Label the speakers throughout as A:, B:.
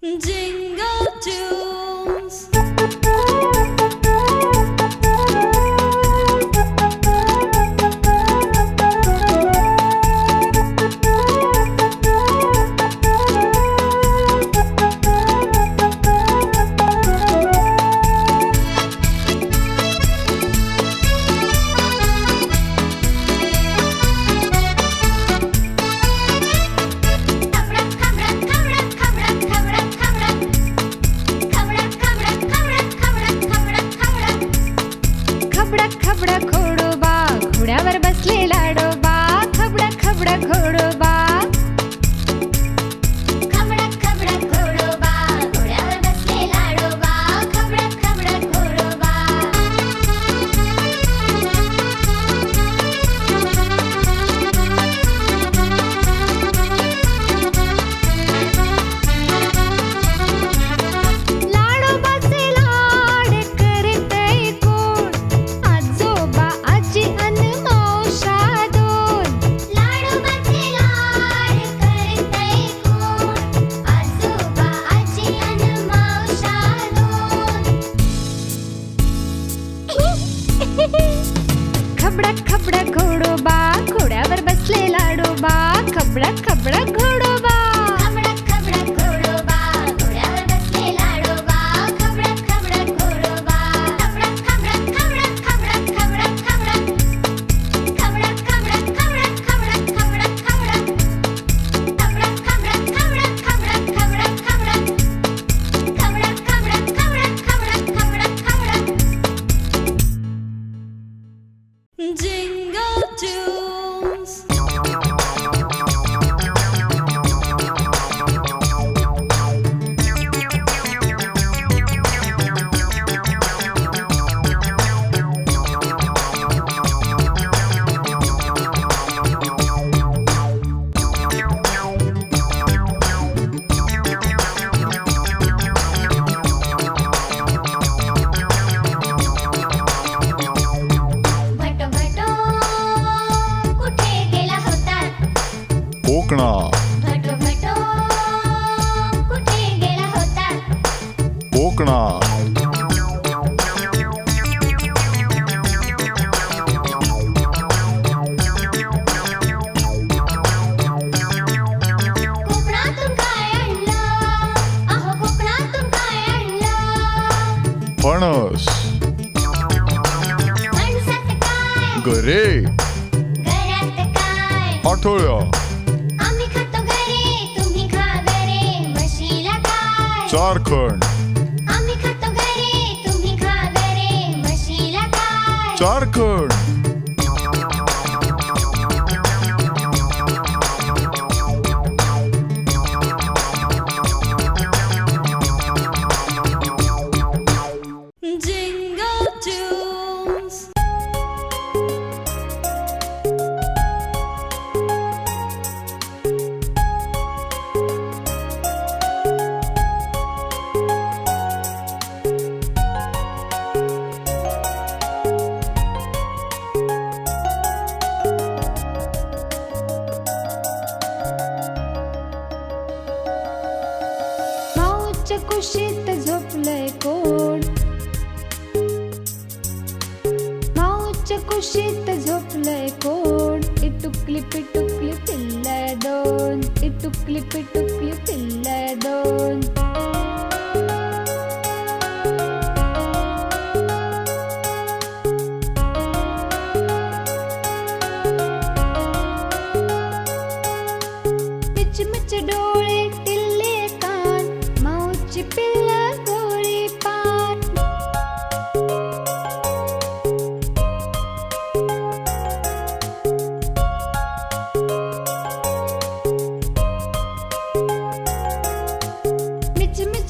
A: Jingle
B: too. करे
C: आठवड्या चारखंड. चारखंड.
D: कुशीत झोपलंय कोण? इटुकली पिटुकली पिल्लय दोन. इटुकली पिटुकली पिल्लय दोन.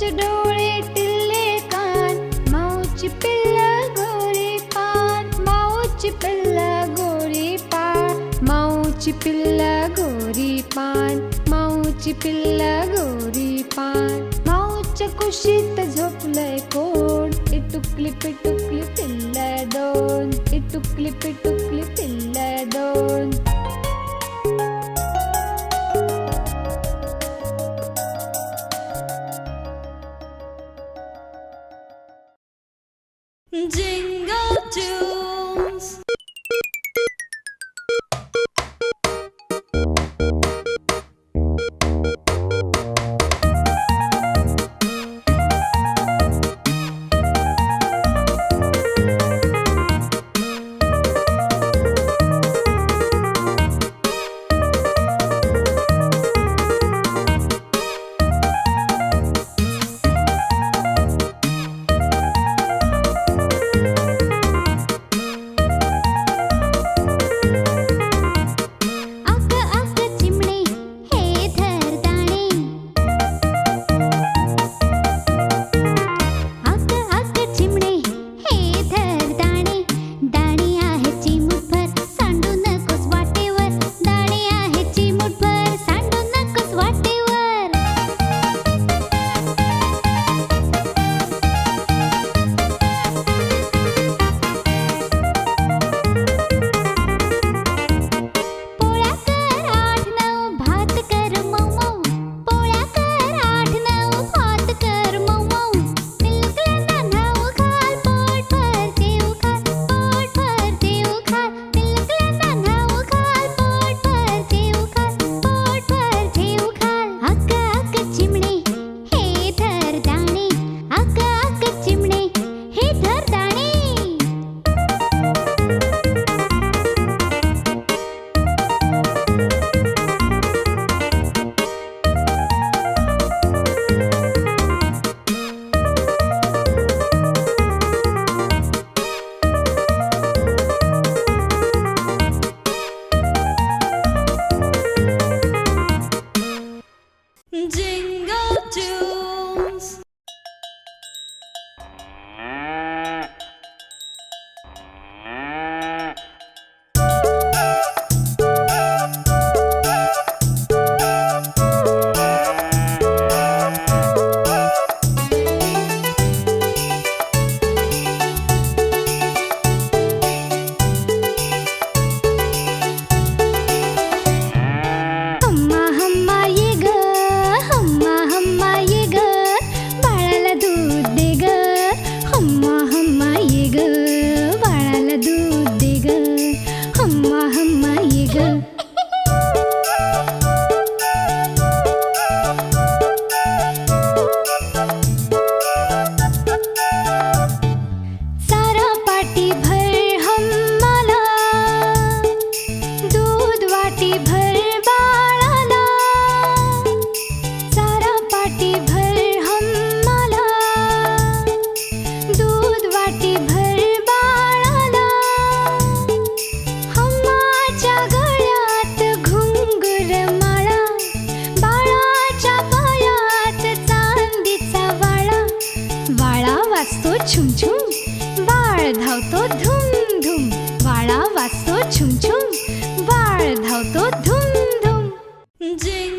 D: तिचे डोळे टिल्ले कान माऊची पिल्ला गोरी पान माऊची पिल्ला गोरी पान माऊची पिल्ला गोरी पान माऊची पिल्ला गोरी पान. माऊच्या कुशीत झोपलंय कोण? इटुकली पिटुकली पिल्ला दोन इटुकली पिटुकली पिल्ला दोन. Thank you. वाळा वाजतो छुम छुम बाळ धावतो धुम धुम वाळा वाजतो छुम छुम बाळ धावतो धुम धुम
E: जिंग